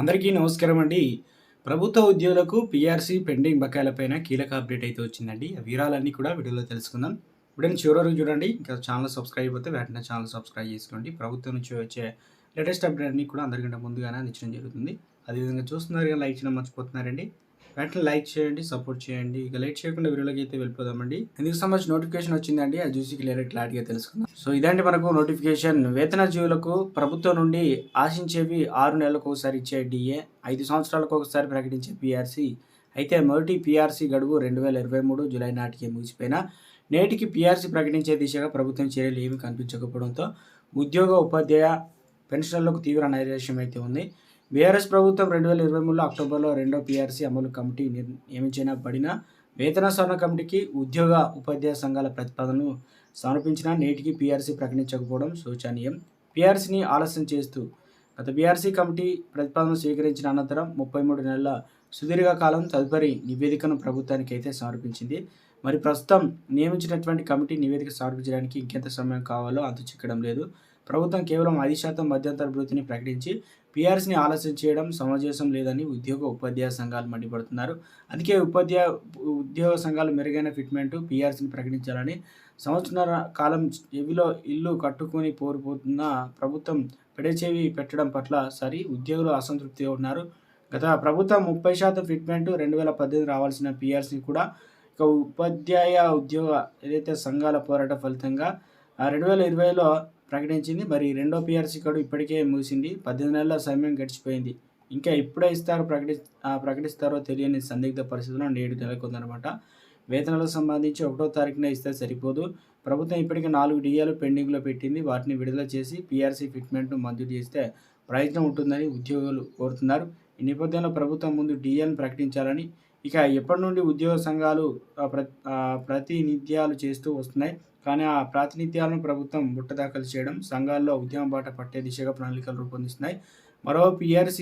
అందరికీ నమస్కారం అండి. ప్రభుత్వ ఉద్యోగులకు పీఆర్సీ పెండింగ్ బకాయిలపైన కీలక అప్డేట్ అయితే వచ్చిందండి. ఆ వివరాలన్నీ కూడా వీడియోలో తెలుసుకుందాం. ఇప్పుడు చివరి వరకు చూడండి. ఇంకా ఛానల్ సబ్స్క్రైబ్ అయితే వెంటనే ఛానల్ సబ్స్క్రైబ్ చేసుకోండి. ప్రభుత్వం నుంచి వచ్చే లేటెస్ట్ అప్డేట్ అన్ని కూడా అందరికంటే ముందుగానే అందించడం జరుగుతుంది. అదేవిధంగా చూస్తున్నారు కానీ లైక్ చేయడం మర్చిపోతున్నారండి. వెంటనే లైక్ చేయండి సపోర్ట్ చేయండి. ఇక లేట్ చేయకుండా వీడియోలోకి అయితే వెళ్ళిపోదామండి. ఎందుకు సంబంధించి నోటిఫికేషన్ వచ్చిందండి అది చూసి క్లియర్ క్లారిటీగా తెలుసుకుందాం. సో ఇదండి మనకు నోటిఫికేషన్. వేతన జీవులకు ప్రభుత్వం నుండి ఆశించేవి ఆరు నెలలకు ఒకసారి ఇచ్చే డిఏ ఐదు సంవత్సరాలకు ఒకసారి ప్రకటించే పిఆర్సీ. అయితే మొదటి పీఆర్సీ గడువు రెండు వేల ఇరవై మూడు జూలై నాటికి ముగిసిపోయినా. నేటికి పిఆర్సీ ప్రకటించే దిశగా ప్రభుత్వం చర్యలు ఏమీ కనిపించకపోవడంతో ఉద్యోగ ఉపాధ్యాయ పెన్షన్లకు తీవ్ర నైరాశ్యం అయితే ఉంది. బీఆర్ఎస్ ప్రభుత్వం రెండు వేల ఇరవై మూడులో అక్టోబర్లో రెండో పీఆర్సీ అమలు కమిటీ నిర్- వేతన సవరణ కమిటీకి ఉద్యోగ ఉపాధ్యాయ సంఘాల ప్రతిపాదనను సమర్పించిన నేటికి పీఆర్సీ ప్రకటించకపోవడం శోచనీయం. పీఆర్సీని ఆలస్యం చేస్తూ గత బీఆర్సీ కమిటీ ప్రతిపాదన స్వీకరించిన అనంతరం ముప్పై మూడు నెలల సుదీర్ఘకాలం తదుపరి నివేదికను ప్రభుత్వానికి అయితే సమర్పించింది. మరి ప్రస్తుతం నియమించినటువంటి కమిటీ నివేదిక సమర్పించడానికి ఇంకెంత సమయం కావాలో అంతు చిక్కడం లేదు. ప్రభుత్వం కేవలం ఐదు శాతం మధ్యంతర భృతిని ప్రకటించి పీఆర్సీని ఆలస్యం చేయడం సమంజసం లేదని ఉద్యోగ ఉపాధ్యాయ సంఘాలు మండిపడుతున్నారు. అందుకే ఉపాధ్యాయ ఉద్యోగ సంఘాలు మెరుగైన ఫిట్మెంట్ పీఆర్సీని ప్రకటించాలని సంవత్సర కాలం చెవిలో ఇల్లు కట్టుకొని పోరిపోతున్న ప్రభుత్వం పెడచేవి పెట్టడం పట్ల సరి ఉద్యోగులు అసంతృప్తిగా ఉన్నారు. గత ప్రభుత్వం ముప్పై శాతం ఫిట్మెంట్ రెండు వేల పద్దెనిమిది రావాల్సిన పీఆర్సీ కూడా ఇక ఉపాధ్యాయ ఉద్యోగ ఏదైతే సంఘాల పోరాట ఫలితంగా రెండు వేల ఇరవైలో ప్రకటించింది. మరి రెండో పిఆర్సీ గడువు ఇప్పటికే ముగిసింది. పద్దెనిమిది నెలల సమయం గడిచిపోయింది. ఇంకా ఇప్పుడే ఇస్తారు ప్రకటి ప్రకటిస్తారో తెలియని సందిగ్ధ పరిస్థితుల్లో నేడు నెలకొందనమాట వేతనాలకు సంబంధించి ఒకటో తారీఖున ఇస్తే సరిపోదు. ప్రభుత్వం ఇప్పటికే నాలుగు డిఏలు పెండింగ్లో పెట్టింది. వాటిని విడుదల చేసి పీఆర్సీ ఫిట్మెంట్ను మంజూరు చేస్తే ప్రయత్నం ఉంటుందని ఉద్యోగులు కోరుతున్నారు. ఈ నేపథ్యంలో ప్రభుత్వం ముందు డిఏలను ప్రకటించాలని ఇక ఎప్పటి నుండి ఉద్యోగ సంఘాలు ప్ర ప్రాతినిధ్యాలు చేస్తూ వస్తున్నాయి. కానీ ఆ ప్రాతినిధ్యాలను ప్రభుత్వం బుట్టదాఖలు చేయడం సంఘాల్లో ఉద్యమ బాట పట్టే దిశగా ప్రణాళికలు రూపొందిస్తున్నాయి. మరో పిఆర్సీ